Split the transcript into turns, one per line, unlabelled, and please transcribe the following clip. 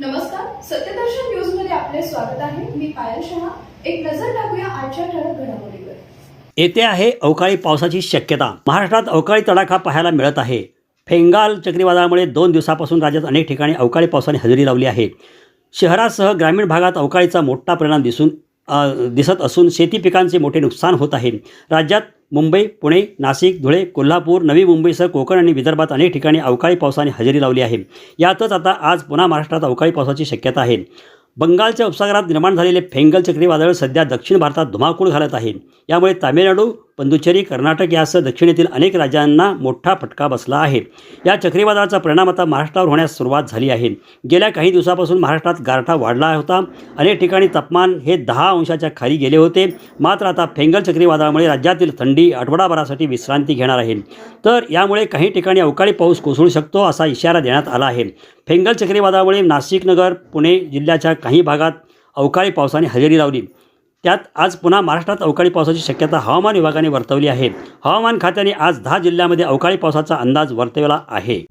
नमस्कार सत्यदर्शन न्यूजमध्ये आपले स्वागत आहे. मी पायल शहा. एक नजर टाकूया आजच्या ठळक घडामोडीवर.
येते आहे अवकाळी पावसाची शक्यता. महाराष्ट्रात अवकाळी तडाखा पाहायला मिळत आहे. फेंगाल चक्रीवादळामुळे दोन दिवसापासून राज्यात अनेक ठिकाणी अवकाळी पावसाने हजेरी लावली आहे. शहरासह ग्रामीण भागात अवकाळीचा मोठा परिणाम दिसून दिसत असून शेती पिकांचे मोठे नुकसान होत आहे. राज्यात मुंबई पुणे नाशिक धुळे कोल्हापूर नवी मुंबईसह कोकण आणि विदर्भात अनेक ठिकाणी अवकाळी पावसाने हजेरी लावली आहे. यातच आता आज पुन्हा महाराष्ट्रात अवकाळी पावसाची शक्यता आहे. बंगालच्या उपसागरात निर्माण झालेले फेंगल चक्रीवादळ सध्या दक्षिण भारतात धुमाकूळ घालत आहे. यामुळे तामिळनाडू पंदुचेरी कर्नाटक यासह दक्षिणेतील अनेक राज्यांना मोठा फटका बसला आहे. या चक्रीवादळाचा परिणाम आता महाराष्ट्रावर होण्यास सुरुवात झाली आहे. गेल्या काही दिवसापासून महाराष्ट्रात गारठा वाढला होता. अनेक ठिकाणी तापमान हे दहा अंशाच्या खाली गेले होते. मात्र आता फेंगल चक्रीवादळामुळे राज्यातील थंडी आठवडाभरासाठी विश्रांती घेणार आहे. तर यामुळे काही ठिकाणी अवकाळी पाऊस कोसळू शकतो असा इशारा देण्यात आला आहे. फेंगल चक्रीवादळामुळे नाशिक नगर पुणे जिल्ह्याच्या काही भागात अवकाळी पावसाने हजेरी लावली. त्यात आज पुन्हा महाराष्ट्रात अवकाळी पावसाची शक्यता हवामान विभागाने वर्तवली आहे. हवामान खात्याने आज दहा जिल्ह्यामध्ये अवकाळी पावसाचा अंदाज वर्तवला आहे.